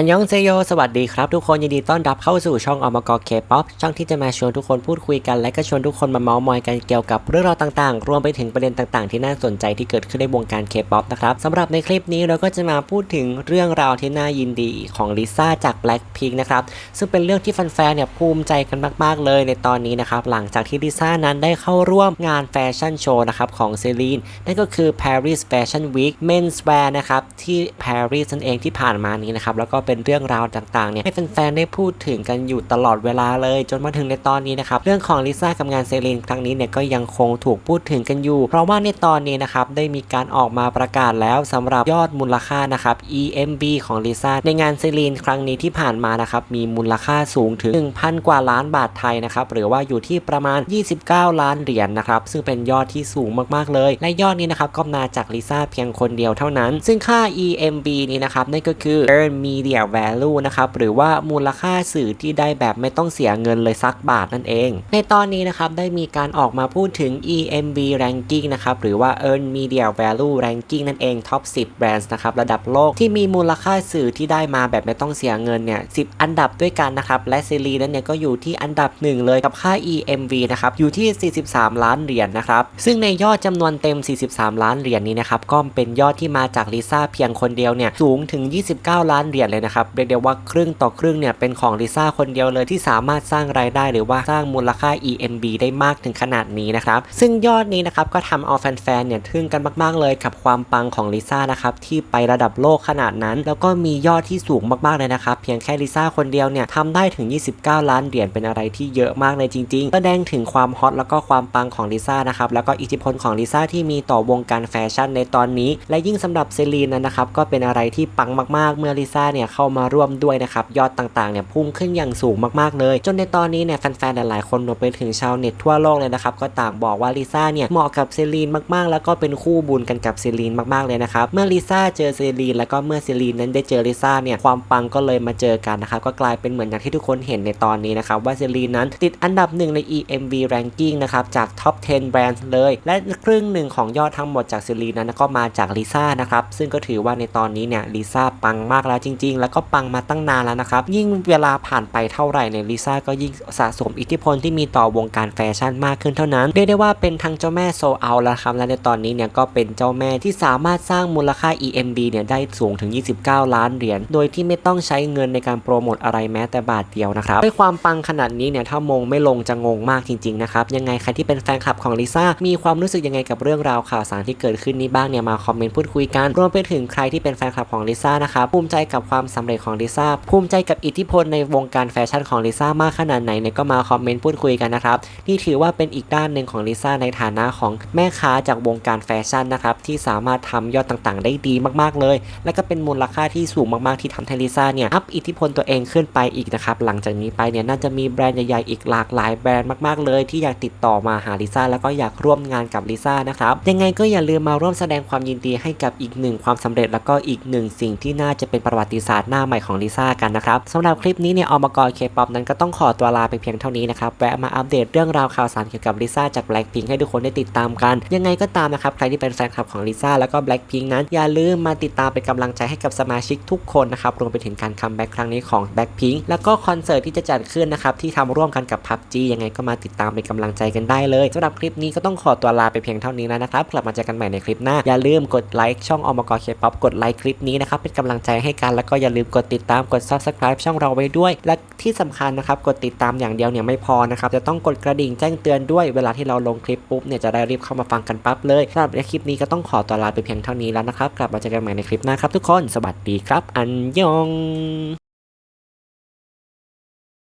อันยองเซโย สวัสดีครับทุกคนยินดีต้อนรับเข้าสู่ช่องอมกอเคป๊อปช่องที่จะมาชวนทุกคนพูดคุยกัน และก็ชวนทุกคนมาเมาส์มอยกันเกี่ยวกับเรื่องราวต่างๆ รวมไปถึงประเด็นต่างๆ ที่น่าสนใจที่เกิดขึ้นในวงการเคป๊อปนะครับสำหรับในคลิปนี้เราก็จะมาพูดถึงเรื่องราวที่น่ายินดีของลิซ่าจาก Blackpink นะครับซึ่งเป็นเรื่องที่แฟนๆเนี่ยภูมิใจกันมากๆเลยในตอนนี้นะครับหลังจากที่ลิซ่านั้นได้เข้าร่วมงานแฟชั่นโชว์นะครับของเซรีนนั่นก็คือ Paris Fashion Week Menswear นะครับที่ Paris นั่นเองที่ผ่านมานี้นะครับแล้วก็เป็นเรื่องราวต่างๆเนี่ยให้แฟนๆได้พูดถึงกันอยู่ตลอดเวลาเลย จนมาถึงในตอนนี้นะครับเรื่องของลิซ่ากับงานเซรีนครั้งนี้เนี่ยก็ยังคงถูกพูดถึงกันอยู่ เพราะว่าในตอนนี้นะครับได้มีการออกมาประกาศแล้วสำหรับยอดมูลค่านะครับ EMB ของลิซ่าในงานเซรีนครั้งนี้ที่ผ่านมานะครับมีมูลค่าสูงถึง 1,000 กว่าล้านบาทไทยนะครับหรือว่าอยู่ที่ประมาณ 29 ล้านเหรียญนะครับซึ่งเป็นยอดที่สูงมากๆเลย และยอดนี้นะครับก็มาจากลิซ่าเพียงคนเดียวเท่านั้น ซึ่งค่า EMB นี้นะครับนั่นก็คือ Earn Media Value นะครับหรือว่ามูลค่าสื่อที่ได้แบบไม่ต้องเสียเงินเลยสักบาทนั่นเอง ในตอนนี้นะครับได้มีการออกมาพูดถึง EMB Ranking นะครับหรือว่า Earn Media Value Ranking นั่นเอง Top 10 Brands นะครับระดับโลกที่มีมูลค่าสื่อที่ได้มาแบบไม่ต้องเสียเงินเนี่ย10 อันดับด้วยกันนะครับและซีรีส์นั้นเนี่ยก็อยู่ที่อันดับหนึ่งเลยกับค่า EMV นะครับอยู่ที่ 43 ล้านเหรียญนะครับซึ่งในยอดจำนวนเต็ม 43 ล้านเหรียญนี้นะครับก็เป็นยอดที่มาจากลิซ่าเพียงคนเดียวเนี่ยสูงถึง 29 ล้านเหรียญเลยนะครับเรียกได้ว่าครึ่งต่อครึ่งเนี่ยเป็นของลิซ่าคนเดียวเลยที่สามารถสร้างรายได้หรือว่าสร้างมูลค่า EMB ได้มากถึงขนาดนี้นะครับซึ่งยอดนี้นะครับก็ทำเอาแฟนๆเนี่ยทึ่งกันมาก ๆ เลยกับความปังของลิซ่านะครับที่ไประดับโลกขนาดนั้น แล้วก็มียอดที่สูงมากๆเลยนะครับเพียงแค่ลิซ่าคนเดียวเนี่ยทำได้ถึง 29 ล้านเหรียญเป็นอะไรที่เยอะมากเลยจริงๆแสดงถึงความฮอตแล้วก็ความปังของลิซ่านะครับแล้วก็อิทธิพลของลิซ่าที่มีต่อวงการแฟชั่นในตอนนี้ และยิ่งสำหรับเซรีนนั้นนะครับก็เป็นอะไรที่ปังมากๆเมื่อลิซ่าเนี่ยเข้ามาร่วมด้วยนะครับยอดต่างๆเนี่ยพุ่งขึ้นอย่างสูงมากๆเลย จนในตอนนี้เนี่ยแฟนๆหลายๆคนรวมไปถึงชาวเน็ตทั่วโลกเลยนะครับก็ต่างบอกว่าลิซ่าเนี่ยเหมาะกับเซรีนมากๆ แล้วก็เป็นคู่บุญกันกับเซรีนมากๆเลยนะครับเมื่อลิซ่าเจอเซรีนแล้วก็เมื่อเซรีนนั้นได้เจอลิซ่าเนี่ยความปังก็เลยมาเจอกันนะครับก็กลายเป็นเหมือนอย่างที่ทุกคนเห็นในตอนนี้นะครับว่าเซรีนนั้นติดอันดับหนึ่งใน EMV ranking นะครับจาก top 10 brands เลย และครึ่งหนึ่งของยอดทั้งหมดจากเซรีนนั้นก็มาจากลิซ่านะครับซึ่งก็ถือว่าในตอนนี้เนี่ยลิซ่าปังมากแล้วจริง ๆแล้วก็ปังมาตั้งนานแล้วนะครับยิ่งเวลาผ่านไปเท่าไหร่เนี่ยลิซ่าก็ยิ่งสะสมอิทธิพลที่มีต่อวงการแฟชั่นมากขึ้นเท่านั้นเรียกได้ว่าเป็นทั้งเจ้าแม่โซเอาแล้วครับและในตอนนี้เนี่ยก็เป็นเจ้าแม่ที่สามารถสร้างมูลค่า EMB เนี่ยได้สูงถึง 29 ล้านเหรียญโดยที่ไม่ต้องใช้เงินในการโปรโมทอะไรแม้แต่บาทเดียวนะครับด้วยความปังขนาดนี้เนี่ยถ้ามงไม่ลงจะงงมากจริงๆนะครับยังไงใครที่เป็นแฟนคลับของลิซ่ามีความรู้สึกยังไงกับเรื่องราวข่าวสารที่เกิดขึ้นนี้บ้างเนี่ยมาคอมเมนต์พูดคุยกันรวมไปถึงใครที่เป็นแฟนคลับของลิซ่านะครับภูมิใจกับความสำเร็จของลิซ่าภูมิใจกับอิทธิพลในวงการแฟชั่นของลิซ่ามากขนาดไหนเนี่ยก็มาคอมเมนต์พูดคุยกันนะครับนี่ถือว่าเป็นอีกด้านหนึ่งของลิซ่าในฐานะของแม่ค้าจากวงการแฟชั่นนะครับที่สามารถทำยอดต่างๆ ได้ดีมากๆเลย และก็เป็นมูลค่าที่สูงมากๆที่ทำให้ลิซ่าเนี่ยอัพอิทธิพลตัวเองขึ้นไปอีกนะครับหลังจากนี้ไปเนี่ยน่าจะมีแบรนด์ใหญ่ๆอีกหลากหลายแบรนด์มากๆเลย ที่อยากติดต่อมาหาลิซ่าแล้วก็อยากร่วมงานกับลิซ่านะครับยังไงก็อย่าลืมมาร่วมแสดงความยินดีให้กับอีกหนึ่งความสำเร็จแล้วก็อีกหนึ่งสิ่งที่น่าจะเป็นประวัติศาสตร์หน้าใหม่ของลิซ่ากันนะครับสำหรับคลิปนี้เนี่ยอมกรเคป๊อปนั้นก็ต้องขอตัวลาไปเพียงเท่านี้นะครับแวะมาอัปเดตเรื่องราวข่าวสารเกี่ยวกับลิซ่าจาก Blackpink ให้ทุกคนได้ติดตามกัน ยังไงก็ตามนะครับใครที่เป็นแฟนคลับของลิซ่าแล้วก็ Blackpink นั้นอย่าลืมมาติดตามเป็นกำลังใจให้กับสมาชิกทุกคนนะครับรวมไปถึงการคัมแบ็กครั้งนี้ของ Blackpink แล้วก็คอนเสิร์ตที่จะจัดขึ้นนะครับที่ทำร่วมกันกับ PUBG ยังไงก็มาติดตามเป็นกำลังใจกันได้เลยสำหรับคลิปนี้ก็ต้องขอตัวลาไปเพียงเท่านี้แล้วนะครับกลับมาเจอกันใหม่ในคลิปหน้าอย่าลืมกดไลค์ช่องอมกเคป๊อปกดไลค์คลิปนี้นะครับเป็นกำลังใจให้กันแล้วก็อย่าลืมกดติดตามกด subscribe ช่องเราไว้ด้วย และที่สำคัญนะครับกดติดตามอย่างเดียวเนี่ยไม่พอนะครับจะต้องกดกระดิ่งแจ้งเตือนด้วยเวลาที่เราลงคลิปปุ๊บเนี่ยจะได้รีบเข้ามาฟังกันปั๊บเลยสำหรับคลิปนี้ก็ต้องขอตัวลาไปเพียงเท่านี้แล้วนะครับกลับมาเจอกันใหม่ในคลิปหน้าครับทุกคนสวัสดีครับ อันยอง